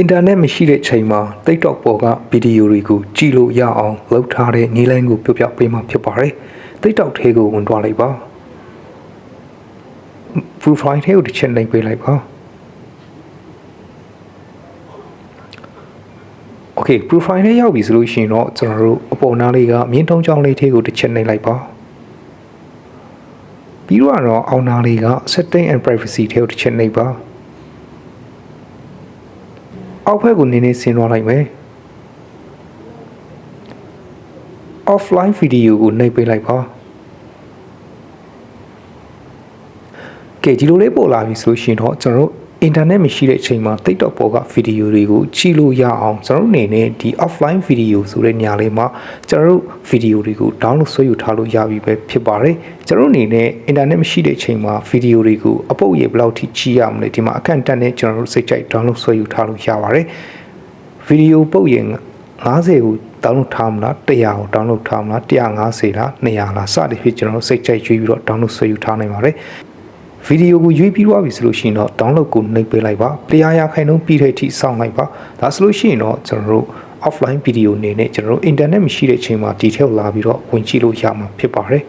အင်တာနက်မရှိတဲ့ချိန်မှာ TikTok ပေါ်ကဗီဒီယိုတွေကိုကြည့်လို့ရအောင်လုပ်ထားတဲ့နည်းလမ်းကိုပြပြပေးမှာဖြစ်ပါတယ်။ TikTok ထဲကိုဝင်သွားလိုက်ပါ။ profile ထဲကိုတစ်ချက်နှိပ်ပေးလိုက်ပါ။ Okay profile ထဲရောက်ပြီဆိုလို့ရှိရင်တော့ကျွန်တော်တို့အပေါ်နားလေးကမြင်းတုံးချောင်းလေးထဲကိုတစ်ချက်နှိပ်လိုက်ပါ။ပြီးတော့အောင်းနားလေးက setting and privacy ထဲကိုတစ်ချက်နှိပ်ပါ။ အောက်ဘက်ကိုနည်းနည်းဆင်းသွားလိုက်မယ် offline video ကိုနှိပ်ပေးလိုက်ပါကဲဒီလိုလေးပေါ်လာပြီဆိုလို့ရှိရင်တော့ကျွန်တော်တို့ အင်တာနက်မရှိတဲ့အချိန်မှာ TikTok ပေါ်ကဗီဒီယိုတွေကိုကြည့်လို့ရအောင်ကျွန်တော်တို့အနေနဲ့ဒီ offline video ဆိုတဲ့နေရာလေးမှာကျွန်တော်တို့ဗီဒီယိုတွေကို download ဆွဲယူထားလို့ရပြီပဲဖြစ်ပါတယ်ကျွန်တော်တို့အနေနဲ့အင်တာနက်မရှိတဲ့အချိန်မှာဗီဒီယိုတွေကိုအပုတ်ရေဘယ်လောက်ထိကြည့်ရမလဲဒီမှာအခန့်တက်နဲ့ကျွန်တော်တို့စိတ်ကြိုက် download ဆွဲယူထားလို့ရပါတယ်ဗီဒီယိုပုတ်ရေ90ကို download ထားမလား100ကို download ထားမလား150လား200လားစသည်ဖြင့်ကျွန်တော်တို့စိတ်ကြိုက်ရွေးပြီးတော့ download ဆွဲယူထားနိုင်ပါတယ် ဗီဒီယိုကိုရွေးပြီးသွားပြီဆိုလို့ရှိရင်တော့ download ကိုနှိပ်ပေးလိုက်ပါတရားရခိုင်နှုန်းပြီးတဲ့အထိစောင့်လိုက်ပါဒါဆိုလို့ရှိရင်တော့ကျွန်တော်တို့ offline video အနေနဲ့ကျွန်တော်တို့ internet မရှိတဲ့အချိန်မှာ detail လာပြီးတော့ဝင်ကြည့်လို့ရမှာဖြစ်ပါတယ်